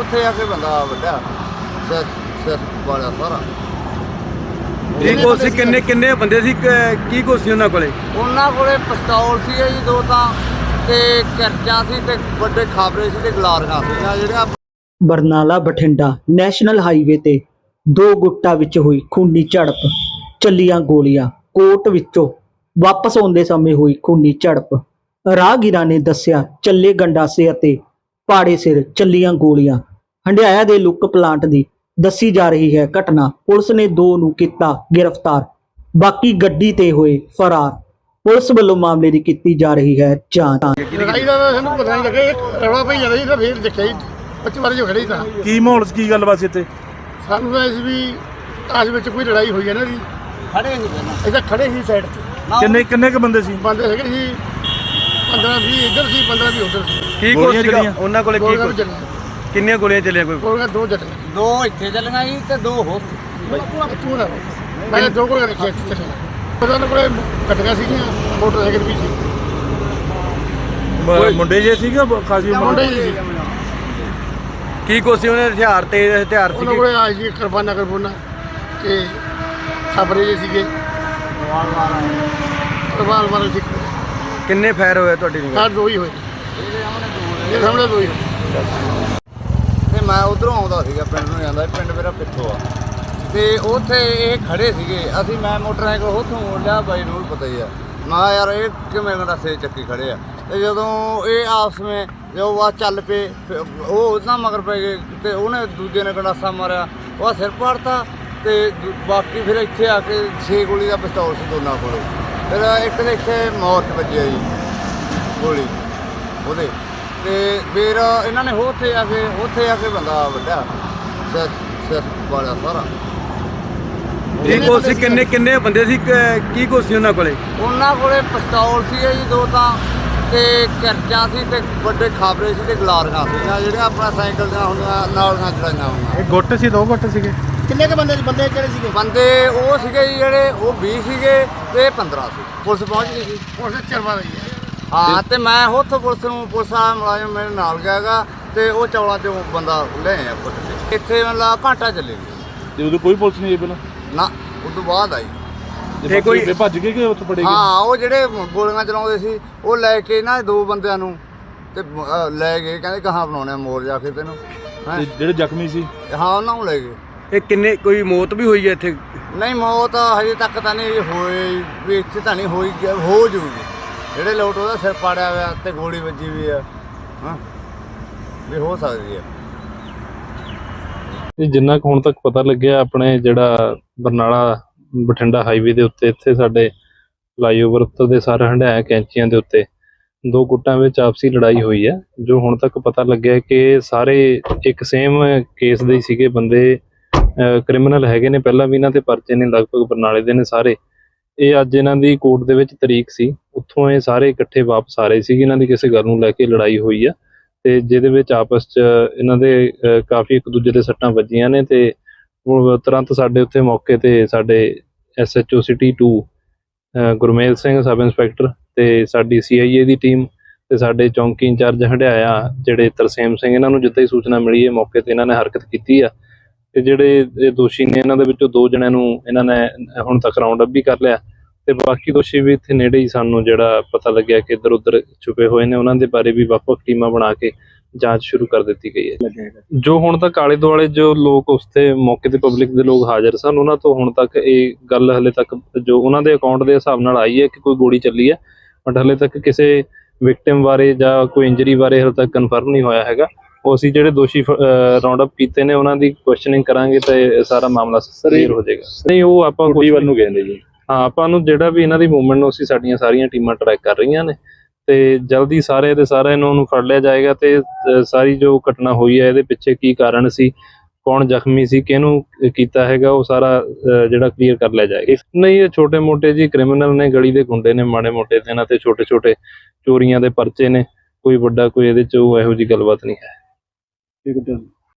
ਉੱਥੇ ਆ ਕੇ ਬੰਦਾ ਵੱਡਾ ਸਿਰ ਸਿਰ ਵਾਲਾ ਸਾਰਾ। ਕੀ ਕੁਛ ਸੀ ਕਿੰਨੇ ਕਿੰਨੇ ਬੰਦੇ ਸੀ? ਕ- ਕੀ ਕੁਛ ਸੀ ਉਹਨਾਂ ਕੋਲੇ? ਉਹਨਾਂ ਕੋਲੇ ਪਿਸਤੌਲ ਸੀ ਜੀ ਦੋ ਤਾਂ ਤੇ ਕਰਚਾ ਸੀ ਤੇ ਵੱਡੇ ਖਾਬਰੇ ਸੀ ਤੇ ਗਲਾਰੀਆਂ ਸੀਗੀਆਂ ਜਿਹੜੀਆਂ ਬਰਨਾਲਾ ਬਠਿੰਡਾ ਨੈਸ਼ਨਲ ਹਾਈਵੇ ਤੇ ਦੋ ਗੁੱਟਾਂ ਵਿੱਚ ਹੋਈ ਖੂਨੀ ਝੜਪ ਚੱਲੀਆਂ ਗੋਲੀਆਂ। ਕੋਟ ਵਿੱਚੋਂ ਵਾਪਸ ਆਉਂਦੇ ਸਮੇਂ ਹੋਈ ਖੂਨੀ ਝੜਪ। ਰਾਹਗੀਰਾਂ ਨੇ ਦੱਸਿਆ ਚੱਲੇ ਗੰਡਾਸੇ ਅਤੇ ਪਾੜੇ ਸਿਰ ਚੱਲੀਆਂ ਗੋਲੀਆਂ। ਹੰਡਿਆਇਆ ਦੇ ਲੁੱਕ ਪਲਾਂਟ ਦੀ ਦੱਸੀ ਜਾ ਰਹੀ ਹੈ ਘਟਨਾ। ਪੁਲਿਸ ਨੇ ਦੋ ਨੂੰ ਕੀਤਾ ਗ੍ਰਿਫਤਾਰ। ਬਾਕੀ ਗੱਡੀ ਤੇ ਹੋਏ ਫਰਾਰ। ਪੁਲਿਸ ਵੱਲੋਂ ਮਾਮਲੇ ਦੀ ਕੀਤੀ ਜਾ ਰਹੀ ਹੈ ਜਾਂਚ। ਲੜਾਈ ਦਾ ਤਾਂ ਸਾਨੂੰ ਪਤਾ ਨਹੀਂ ਲੱਗਿਆ ਰੌਲਾ ਪਈ ਜਾਂਦਾ ਸੀ ਤਾਂ ਫਿਰ ਦੇਖਿਆ ਜੀ। ਬੱਚੇ ਵਾਲੇ ਜੋ ਖੜੇ ਸੀ ਤਾਂ। ਕੀ ਮਾਹੌਲ ਸੀ? ਕੀ ਗੱਲਬਾਤ ਸੀ ਇੱਥੇ? ਸਾਨੂੰ ਤਾਂ ਇਸ ਵੀ ਆਸ ਵਿੱਚ ਕੋਈ ਲੜਾਈ ਹੋਈ ਹੈ ਨਾ ਜੀ। ਖੜੇ ਸੀ ਪਹਿਲਾਂ। ਤਾਂ ਖੜੇ ਸੀ ਸਾਈਡ ਤੇ। ਕਿੰਨੇ ਕਿੰਨੇ ਕ ਬੰਦੇ ਸੀ? ਬੰਦੇ ਹੈਗੇ ਸੀ। 15 20 ਇੱਧਰ ਸੀ 15 20 ਉੱਧਰ ਸੀ। ਕੀ ਗੋਲੀਆਂ ਸੀਗਾ ਚੱਲੀਆਂ? ਉਹਨਾਂ ਕੋਲੇ ਕੀ ਗੋਲੀਆਂ ਵੀ ਕੁਛ ਚੱਲੀਆਂ। ਕਿੰਨੀਆਂ ਗੋਲੀਆਂ ਚੱਲੀਆਂ ਕੋਈ? ਗੋਲੀਆਂ ਦੋ ਚੱਲੀਆਂ। ਦੋ ਇੱਥੇ ਚੱਲੀਆਂ ਜੀ ਤੇ ਦੋ ਹੋ ਤੂੰ ਨਾ ਮੈਂ ਦੋ ਗੋਲੀਆਂ ਦੇਖੀਆਂ ਇੱਥੇ ਚੱਲੀਆਂ। ਪਤਾ ਨਾ ਕੋਲੇ ਗੱਡੀਆਂ ਸੀਗੀਆਂ ਮੋਟਰਸਾਈਕਲ ਵੀ ਸੀ। ਮ- ਮੁੰਡੇ ਜੇ ਸੀਗੇ ਬ- ਖਾਸੀ ਉਮਰ ਮੁੰਡੇ? ਦੇ? ਹੀ ਸੀ ਕੀ ਕੁਛ ਸੀ ਉਹਨੇ ਹਥਿਆਰ ਤੇ ਹਥਿਆਰ ਉਹਨਾਂ ਸੀ ਕੋਲੇ ਆਏ ਸੀ ਕਿਰਪਾਨਾ ਕਿਰਪਾਨਾ ਤੇ ਖਬਰੇ ਜੇ ਸੀਗੇ। ਰਵਾਲ ਵਾਲੇ ਸੀ ਕਿੰਨੇ ਫਾਇਰ ਹੋਏ ਤੁਹਾਡੀ ਨਿਗਾਹ ਕਾਰ ਦੋ ਹੀ ਹੋਏ। ਇਹ ਸਾਹਮਣੇ ਦੋ ਹੀ ਹੋਏ। ਤੇ ਮੈਂ ਉਧਰੋਂ ਆਉਂਦਾ ਸੀਗਾ ਪਿੰਡ ਨੂੰ ਜਾਂਦਾ ਪਿੰਡ ਮੇਰਾ ਪਿੱਛੋਂ ਆ। ਤੇ ਉੱਥੇ ਇਹ ਖੜੇ ਸੀਗੇ ਅਸੀਂ ਮੈਂ ਮੋਟਰਸਾਈਕਲ ਉੱਥੋਂ ਮੋੜ ਲਿਆ ਬਾਈ ਨੂੰ ਵੀ ਪਤਾ ਹੀ ਆ। ਮੈਂ ਕਿਹਾ ਯਾਰ ਇਹ ਕਿਵੇਂ ਮੇਰਾ ਸੇ ਚੱਕੀ ਖੜੇ ਆ? ਤੇ ਜਦੋਂ ਇਹ ਆਪਸ ਵਿੱਚ ਜੋ ਆ ਚੱਲ ਪਏ ਫਿਰ ਉਹ ਉਹਦਾ ਮਗਰ ਪੈ ਗਏ ਤੇ ਉਹਨੇ ਦੂਜੇ ਨੇ ਗੰਡਾਸਾ ਮਾਰਿਆ ਉਹ ਸਿਰ ਪਾੜਤਾ ਤੇ ਦੂ- ਬਾਕੀ ਫਿਰ ਇੱਥੇ ਆ ਕੇ ਛੇ ਗੋਲੀ ਦਾ ਪਿਸਤੌਲ ਸੀ ਦੋਨਾਂ ਕੋਲ। ਫਿਰ ਇੱਕ ਦੇ ਇੱਥੇ ਮੌਤ ਵੱਜਿਆ ਜੀ ਗੋਲੀ ਉਹਦੇ। ਤੇ ਫਿਰ ਇਹਨਾਂ ਨੇ ਉੱਥੇ ਆ ਕੇ ਉੱਥੇ ਆ ਕੇ ਬੰਦਾ ਵੱਡਾ ਸਿਰ ਸਿਰ ਵਾਲਾ ਸਾਰਾ। ਕੀ ਕੁਛ ਸੀ ਕਿੰਨੇ ਕਿੰਨੇ ਬੰਦੇ ਸੀ ਕ- ਕੀ ਕੁਛ ਸੀ ਉਹਨਾਂ ਕੋਲੇ? ਉਹਨਾਂ ਕੋਲੇ ਪਿਸਤੌਲ ਸੀ ਜੀ ਦੋ ਤਾਂ ਤੇ ਕਰਚਾ ਸੀ ਤੇ ਵੱਡੇ ਖਾਬਰੇ ਸੀ ਤੇ ਗਲਾਰੀਆਂ ਸੀਗੀਆਂ ਜਿਹੜੀਆਂ ਆਪਣਾ ਸਾਈਕਲ ਦੀਆਂ ਹੁੰਦੀਆਂ ਨਾਲੀਆਂ ਚੜਾਈਆਂ ਹੁੰਦੀਆਂ। ਇਹ ਗੁੱਟ ਸੀ ਦੋ ਗੁੱਟ ਸੀਗੇ? ਕਿੰਨੇ ਕ ਬੰਦੇ ਬੰਦੇ ਕਿਹੜੇ ਸੀਗੇ? ਬੰਦੇ ਉਹ ਸੀਗੇ ਜੀ ਜਿਹੜੇ ਉਹ 20 ਸੀਗੇ ਤੇ 15 ਸੀ। ਪੁਲਿਸ ਪਹੁੰਚ ਗਈ ਸੀ। ਉਸ ਚਰਵਾ ਰਹੀ ਹੈ। ਹਾਂ ਤੇ ਮੈਂ ਉੱਥੋਂ ਪੁਲਿਸ ਨੂੰ ਪੁਲਿਸ ਵਾਲਾ ਮੁਲਾਜ਼ਮ ਮੇਰੇ ਨਾਲ ਗਿਆ ਗਾ ਤੇ ਉਹ ਚੌਲਾਂ ਚੋਂ ਬੰਦਾ ਲੈ ਆਇਆ ਕੇ ਇੱਥੇ ਮਤਲਬ ਘੰਟਾ ਚੱਲੇ ਗਏ ਤੇ ਉਦੋਂ ਕੋਈ ਪੁਲਿਸ ਨਹੀਂ ਆਈ ਪਹਿਲਾਂ? ਨਾ ਉਸ ਤੋਂ ਬਾਅਦ ਆਈ। ਤੇ ਕੋਈ- ਭੱਜ ਗਏ ਕਿ ਉੱਥੇ ਫੜੇ ਗਏ? ਹਾਂ ਉਹ ਜਿਹੜੇ ਗੋਲੀਆਂ ਚਲਾਉਂਦੇ ਸੀ ਉਹ ਲੈ ਕੇ ਨਾ ਦੋ ਬੰਦਿਆਂ ਨੂੰ ਤੇ ਲੈ ਗਏ। ਕਹਿੰਦੇ ਕਹਾਂ ਬਣਾਉਣੇ ਮੋਰ ਜਾ ਕੇ ਤੈਨੂੰ। ਜਿਹੜੇ ਜ਼ਖਮੀ ਸੀ? ਹਾਂ ਉਹਨਾਂ ਨੂੰ ਲੈ ਗਏ। ਇਹ ਕਿੰਨੇ ਕੋਈ ਮੌਤ ਵੀ ਹੋਈ ਹੈ ਇੱਥੇ? ਨਹੀਂ ਮੌਤ ਹਜੇ ਤੱਕ ਤਾਂ ਨਹੀਂ ਹੋਈ ਵੀ ਇੱਥੇ ਤਾਂ ਨਹੀਂ ਹੋਈ ਹੋ ਜੂਗੀ। ਜਿਹੜੇ ਲੋਟ ਉਹਦਾ ਸਿਰ ਪਾੜਿਆ ਹੋਇਆ ਤੇ ਗੋਲੀ ਵੱਜੀ ਵੀ ਆ ਹਾਂ ਵੀ ਹੋ ਸਕਦੀ ਹੈ ਇਹ ਜਿੰਨਾ ਕੁ ਹੁਣ ਤੱਕ ਪਤਾ ਲੱਗਿਆ ਆਪਣੇ ਜਿਹੜਾ ਬਰਨਾਲਾ ਬਠਿੰਡਾ ਹਾਈਵੇ ਦੇ ਉੱਤੇ ਇੱਥੇ ਸਾਡੇ ਫਲਾਈਓਵਰ ਉੱਤੇ ਦੇ ਸਾਰੇ ਹੰਡਾਇਆ ਕੈਂਚੀਆਂ ਦੇ ਉੱਤੇ ਦੋ ਗੁੱਟਾਂ ਵਿੱਚ ਆਪਸੀ ਲੜਾਈ ਹੋਈ ਹੈ ਜੋ ਹੁਣ ਤੱਕ ਪਤਾ ਲੱਗਿਆ ਕਿ ਸਾਰੇ ਇੱਕ ਸੇਮ ਕੇਸ ਦੇ ਸੀਗੇ ਬੰਦੇ ਕ੍ਰਿਮੀਨਲ ਹੈਗੇ ਨੇ ਪਹਿਲਾਂ ਵੀ ਇਹਨਾਂ ਤੇ ਪਰਚੇ ਨੇ ਲਗਭਗ ਬਰਨਾਲੇ ਦੇ ਨੇ ਸਾਰੇ। ਇਹ ਅੱਜ ਇਹਨਾਂ ਦੀ ਕੋਰਟ ਦੇ ਵਿੱਚ ਤਰੀਕ ਸੀ। ਉੱਥੋਂ ਇਹ ਸਾਰੇ ਇਕੱਠੇ ਵਾਪਸ ਆ ਰਹੇ ਸੀ ਇਹਨਾਂ ਦੀ ਕਿਸੇ ਗੱਲ ਨੂੰ ਲੈ ਕੇ ਲੜਾਈ ਹੋਈ ਆ। ਤੇ ਜਿਹਦੇ ਵਿੱਚ ਆਪਸ ਚ ਇਹਨਾਂ ਦੇ ਕਾਫੀ ਇੱਕ ਦੂਜੇ ਦੇ ਸੱਟਾਂ ਵੱਜੀਆਂ ਨੇ ਤੇ ਤੁਰੰਤ ਸਾਡੇ ਉੱਥੇ ਮੌਕੇ ਤੇ ਸਾਡੇ ਐਸਐਚਓ ਸਿਟੀ 2 ਅਹ, ਗੁਰਮੇਲ ਸਿੰਘ ਸਬ ਇੰਸਪੈਕਟਰ ਤੇ ਸਾਡੀ ਸੀਆਈਏ ਦੀ ਟੀਮ ਤੇ ਸਾਡੇ ਚੌਂਕੀ ਇੰਚਾਰਜ ਹੰਡਿਆਇਆ ਜਿਹੜੇ ਤਰਸੇਮ ਸਿੰਘ ਇਹਨਾਂ ਨੂੰ ਜਿੱਦਾਂ ਹੀ ਸੂਚਨਾ ਮਿਲੀ ਹੈ ਮੌਕੇ ਤੇ ਇਹਨਾਂ ਨੇ ਹਰਕਤ ਕੀਤੀ ਆ। ਤੇ ਜਿਹੜੇ ਇਹ ਦੋਸ਼ੀ ਨੇ, ਇਹਨਾਂ ਦੇ ਵਿੱਚੋਂ ਦੋ ਜਣਿਆਂ ਨੂੰ ਇਹਨਾਂ ਨੇ ਹੁਣ ਤੱਕ ਰਾਉਂਡ ਅਪ ਵੀ ਕਰ ਲਿਆ ਤੇ ਬਾਕੀ ਦੋਸ਼ੀ ਵੀ ਇੱਥੇ ਨੇੜੇ ਹੀ ਸਾਨੂੰ ਜਿਹੜਾ ਪਤਾ ਲੱਗਿਆ ਕਿ ਇੱਧਰ ਉੱਧਰ ਛੁਪੇ ਹੋਏ ਨੇ, ਉਹਨਾਂ ਦੇ ਬਾਰੇ ਵੀ ਵੱਖ-ਵੱਖ ਟੀਮਾਂ ਬਣਾ ਕੇ ਜਾਂਚ ਸ਼ੁਰੂ ਕਰ ਦਿੱਤੀ ਗਈ ਹੈ। ਜੋ ਹੁਣ ਤੱਕ ਆਲੇ ਦੁਆਲੇ ਜੋ ਲੋਕ ਉਸ ਤੇ ਮੌਕੇ ਤੇ ਪਬਲਿਕ ਦੇ ਲੋਕ ਹਾਜ਼ਰ ਸਨ, ਉਹਨਾਂ ਤੋਂ ਹੁਣ ਤੱਕ ਇਹ ਗੱਲ ਹਲੇ ਤੱਕ ਜੋ ਉਹਨਾਂ ਦੇ ਅਕਾਊਂਟ ਦੇ ਹਿਸਾਬ ਨਾਲ ਆਈ ਹੈ ਕਿ ਕੋਈ ਗੋਲੀ ਚੱਲੀ ਹੈ ਬਟ ਹਲੇ ਤੱਕ ਕਿਸੇ ਵਿਕਟਿਮ ਬਾਰੇ ਜਾਂ ਕੋਈ ਇੰਜਰੀ ਬਾਰੇ ਹਲੇ ਤੱਕ ਕਨਫਰਮ ਨਹੀਂ ਹੋਇਆ ਹੈਗਾ। ਉਹ ਅਸੀਂ ਜਿਹੜੇ ਦੋਸ਼ੀ ਰਾਉਂਡ ਅਪ ਕੀਤੇ ਨੇ ਉਹਨਾਂ ਦੀ ਕੁਐਸਚਨਿੰਗ ਕਰਾਂਗੇ ਤੇ ਇਹ ਸਾਰਾ ਮਾਮਲਾ ਕਲੀਅਰ ਹੋ ਜਾਏਗਾ। ਨਹੀਂ ਉਹ ਆਪਾਂ ਕੁੜੀ ਵੱਲ ਨੂੰ ਕਹਿੰਦੇ ਜੀ। ਹਾਂ ਆਪਾਂ ਨੂੰ ਜਿਹੜਾ ਵੀ ਇਹਨਾਂ ਦੀ ਮੂਵਮੈਂਟ ਨੂੰ ਅਸੀਂ ਸਾਡੀਆਂ ਸਾਰੀਆਂ ਟੀਮਾਂ ਟਰੈਕ ਕਰ ਰਹੀਆਂ ਨੇ ਤੇ ਜਲਦੀ ਸਾਰੇ ਦੇ ਸਾਰੇ ਇਹਨਾਂ ਨੂੰ ਫੜ ਲਿਆ ਜਾਏਗਾ ਤੇ ਸਾਰੀ ਜੋ ਘਟਨਾ ਹੋਈ ਹੈ ਇਹਦੇ ਪਿੱਛੇ ਕੀ ਕਾਰਨ ਸੀ ਕੌਣ ਜ਼ਖਮੀ ਸੀ ਕਿਹਨੂੰ ਕੀਤਾ ਹੈਗਾ ਉਹ ਸਾਰਾ ਜਿਹੜਾ ਕਲੀਅਰ ਕਰ ਲਿਆ ਜਾਏਗਾ। ਨਹੀਂ ਇਹ ਛੋਟੇ ਮੋਟੇ ਜੀ ਕ੍ਰਿਮੀਨਲ ਨੇ ਗਲੀ ਦੇ ਗੁੰਡੇ ਨੇ ਮਾੜੇ ਮੋਟੇ ਤੇ ਇਹਨਾਂ ਤੇ ਛੋਟੇ ਛੋਟੇ ਚੋਰੀਆਂ ਦੇ ਪਰਚੇ ਨੇ ਕੋਈ ਵੱਡਾ ਕੋਈ ਇਹਦੇ ਚ ਉਹ ਇਹੋ ਜੀ ਗੱਲਬਾਤ ਨਹੀਂ ਹੈ। ਠੀਕ ਹੈ